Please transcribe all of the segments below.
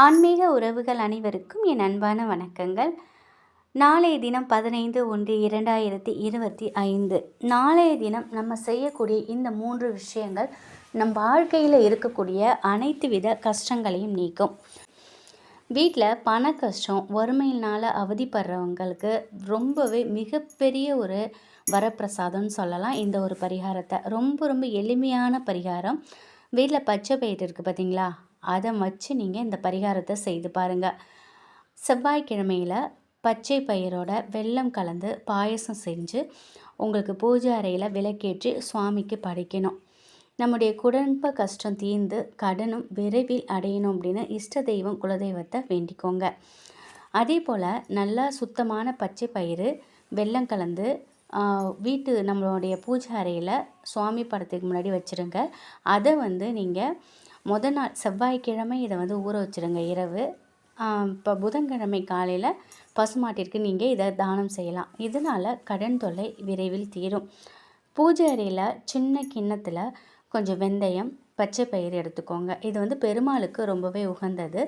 ஆன்மீக உறவுகள் அனைவருக்கும் என் அன்பான வணக்கங்கள். நாளைய தினம் பதினைந்து ஒன்று இரண்டாயிரத்தி இருபத்தி ஐந்து. நாளைய தினம் நம்ம செய்யக்கூடிய இந்த மூன்று விஷயங்கள் நம் வாழ்க்கையில் இருக்கக்கூடிய அனைத்து வித கஷ்டங்களையும் நீக்கும். வீட்டில் பண கஷ்டம் வறுமையினால் அவதிப்படுறவங்களுக்கு ரொம்பவே மிகப்பெரிய ஒரு வரப்பிரசாதம்னு சொல்லலாம் இந்த ஒரு பரிகாரத்தை. ரொம்ப ரொம்ப எளிமையான பரிகாரம். வீட்டில் பச்சை பயிர் இருக்குது பார்த்தீங்களா அதை வச்சு நீங்கள் இந்த பரிகாரத்தை செய்து பாருங்கள் செவ்வாய்க்கிழமையில் பச்சை பயிரோட வெல்லம் கலந்து பாயசம் செஞ்சு உங்களுக்கு பூஜை அறையில் விளக்கேற்றி சுவாமிக்கு படைக்கணும். நம்முடைய குடும்ப கஷ்டம் தீர்ந்து கடனும் விரைவில் அடையணும் அப்படின்னு இஷ்ட தெய்வம் குலதெய்வத்தை வேண்டிக்கோங்க. அதே போல் நல்லா சுத்தமான பச்சை பயிறு வெள்ளம் கலந்து வீட்டு நம்மளுடைய பூஜை அறையில் சுவாமி படத்துக்கு முன்னாடி வச்சுருங்க. அதை வந்து நீங்கள் மொதல் நாள் செவ்வாய்க்கிழமை இதை வந்து ஊற வச்சுருங்க. இரவு இப்போ புதன்கிழமை காலையில் பசுமாட்டிற்கு நீங்கள் இதை தானம் செய்யலாம். இதனால் கடன் தொல்லை விரைவில் தீரும். பூஜை அறையில் சின்ன கிண்ணத்தில் கொஞ்சம் வெந்தயம் பச்சை பயிர் எடுத்துக்கோங்க. இது வந்து பெருமாளுக்கு ரொம்பவே உகந்தது.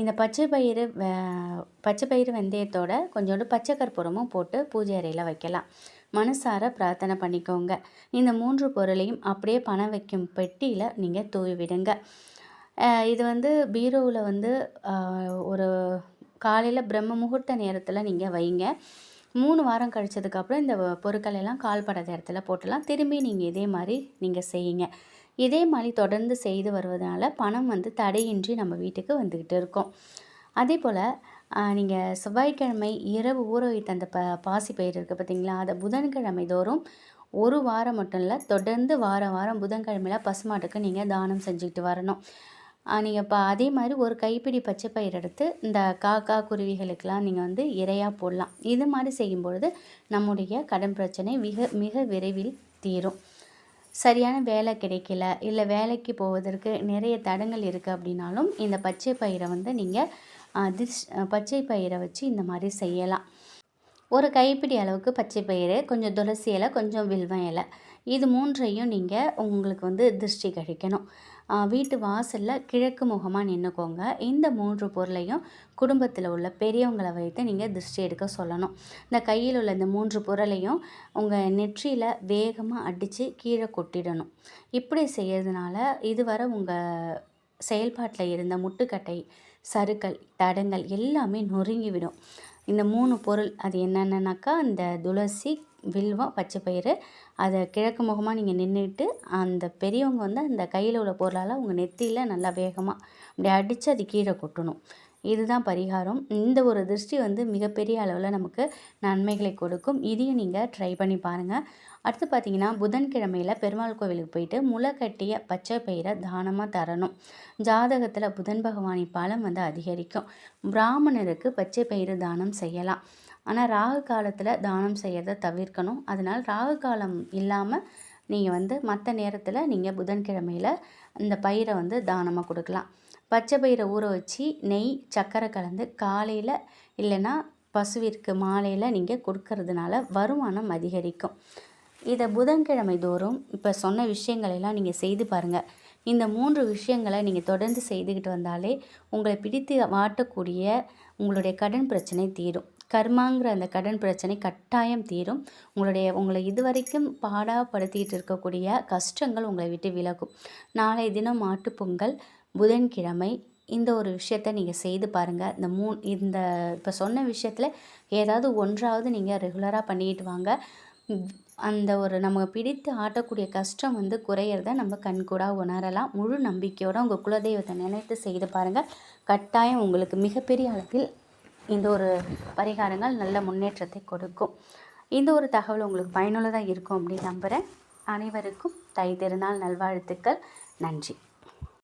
இந்த பச்சை பயிறு பச்சை பயிறு வெந்தயத்தோட கொஞ்சோண்டு பச்சை கற்பூரமும் போட்டு பூஜை அறையில் வைக்கலாம். மனசார பிரார்த்தனை பண்ணிக்கோங்க. இந்த மூன்று பொருளையும் அப்படியே பணம் வைக்கும் பெட்டியில் நீங்கள் தூவி விடுங்க இது வந்து பீரோவில் வந்து ஒரு காலையில் பிரம்ம முகூர்த்த நேரத்தில் நீங்கள் வைங்க. மூணு வாரம் கழிச்சதுக்கப்புறம் இந்த பொருட்கள் எல்லாம் கால்படாத இடத்துல போட்டுலாம் திரும்பி நீங்கள் இதே மாதிரி நீங்கள் செய்யுங்க. இதே மாதிரி தொடர்ந்து செய்து வருவதனால பணம் வந்து தடையின்றி நம்ம வீட்டுக்கு வந்துக்கிட்டு இருக்கோம். அதே போல் நீங்கள் செவ்வாய்க்கிழமை இரவு ஊற வைத்த அந்த ப பாசி பயிர் இருக்குது பார்த்தீங்களா அதை புதன்கிழமை தோறும் ஒரு வாரம் மட்டும் இல்லை தொடர்ந்து வாரம் வாரம் புதன்கிழமையில் பசுமாட்டுக்கு நீங்கள் தானம் செஞ்சுக்கிட்டு வரணும். நீங்கள் இப்போ அதே மாதிரி ஒரு கைப்பிடி பச்சை பயிர் எடுத்து இந்த காக்கா குருவிகளுக்கெல்லாம் நீங்கள் வந்து இரையாக போடலாம். இது மாதிரி செய்யும்பொழுது நம்முடைய கடன் பிரச்சனை மிக மிக விரைவில் தீரும். சரியான வேலை கிடைக்கல இல்லை வேலைக்கு போவதற்கு நிறைய தடங்கள் இருக்குது அப்படின்னாலும் இந்த பச்சை பயிரை வந்து நீங்கள் திஸ் பச்சை பயிரை வச்சு இந்த மாதிரி செய்யலாம். ஒரு கைப்பிடி அளவுக்கு பச்சை பயிறு கொஞ்சம் துளசி இலை கொஞ்சம் வில்வம் இலை. இது மூன்றையும் நீங்கள் உங்களுக்கு வந்து திருஷ்டி கழிக்கணும். வீட்டு வாசலில் கிழக்கு முகமாக நின்றுக்கோங்க இந்த மூன்று பொருளையும் குடும்பத்தில் உள்ள பெரியவங்களை வைத்து நீங்கள் திருஷ்டி எடுக்க சொல்லணும். இந்த கையில் உள்ள இந்த மூன்று பொருளையும் உங்கள் நெற்றியில் வேகமாக அடித்து கீழே கொட்டிடணும். இப்படி செய்யறதுனால இதுவரை உங்கள் செயல்பாட்டில் இருந்த முட்டுக்கட்டை சருக்கள் தடங்கள் எல்லாமே நொறுங்கிவிடும் இந்த மூணு பொருள் அது என்னென்னனாக்கா அந்த துளசி வில்வம் பச்சை பயிறு அதை கிழக்கு முகமாக நீங்கள் நின்றுட்டு அந்த பெரியவங்க வந்து அந்த கையில் உள்ள பொருளால் உங்கள் நெத்தியில் நல்லா வேகமாக அப்படி அடித்து அது கீழே கொட்டணும். இதுதான் பரிகாரம். இந்த ஒரு திருஷ்டி வந்து மிகப்பெரிய அளவில் நமக்கு நன்மைகளை கொடுக்கும். இதையும் நீங்கள் ட்ரை பண்ணி பாருங்கள் அடுத்து பார்த்தீங்கன்னா புதன்கிழமையில் பெருமாள் கோவிலுக்கு போயிட்டு முளை கட்டிய பச்சை பயிரை தானமாக தரணும். ஜாதகத்தில் புதன் பகவானி பலம் வந்து அதிகரிக்கும். பிராமணருக்கு பச்சை பயிறு தானம் செய்யலாம். ஆனால் ராகு காலத்தில் தானம் செய்யறதை தவிர்க்கணும். அதனால் ராகு காலம் இல்லாமல் நீங்கள் வந்து மற்ற நேரத்தில் நீங்கள் புதன்கிழமையில் இந்த பயிரை வந்து தானமாக கொடுக்கலாம். பச்சை பயிரை ஊற வச்சு நெய் சர்க்கரை கலந்து காலையில் இல்லைன்னா பசுவிற்கு மாலையில் நீங்கள் கொடுக்கறதுனால வருமானம் அதிகரிக்கும். இதை புதன்கிழமை தோறும் இப்போ சொன்ன விஷயங்களெல்லாம் நீங்கள் செய்து பாருங்கள் இந்த மூன்று விஷயங்களை நீங்கள் தொடர்ந்து செய்துக்கிட்டு வந்தாலே உங்களை பிடித்து வாட்டக்கூடிய உங்களுடைய கடன் பிரச்சனை தீரும். கர்மாங்கிற அந்த கடன் பிரச்சனை கட்டாயம் தீரும். உங்களுடைய உங்களை இதுவரைக்கும் பாடாப்படுத்திக்கிட்டு இருக்கக்கூடிய கஷ்டங்கள் உங்களை விட்டு விலகும். நாளை தினம் மாட்டுப்பொங்கல் புதன்கிழமை இந்த ஒரு விஷயத்த நீங்கள் செய்து பாருங்கள் இந்த மூ இந்த இப்போ சொன்ன விஷயத்தில் ஏதாவது ஒன்றாவது நீங்கள் ரெகுலராக பண்ணிக்கிட்டு வாங்க. அந்த ஒரு நம்ம பிடித்து ஆட்டக்கூடிய கஷ்டம் வந்து குறையிறத நம்ம கண்கூடாக உணரலாம். முழு நம்பிக்கையோடு உங்கள் குலதெய்வத்தை நினைத்து செய்து பாருங்கள் கட்டாயம் உங்களுக்கு மிகப்பெரிய அளவில் இந்த ஒரு பரிகாரங்கள் நல்ல முன்னேற்றத்தை கொடுக்கும். இந்த ஒரு தகவல் உங்களுக்கு பயனுள்ளதாக இருக்கும் அப்படின்னு நம்புகிறேன் அனைவருக்கும் தை திருநாள் நல்வாழ்த்துக்கள். நன்றி.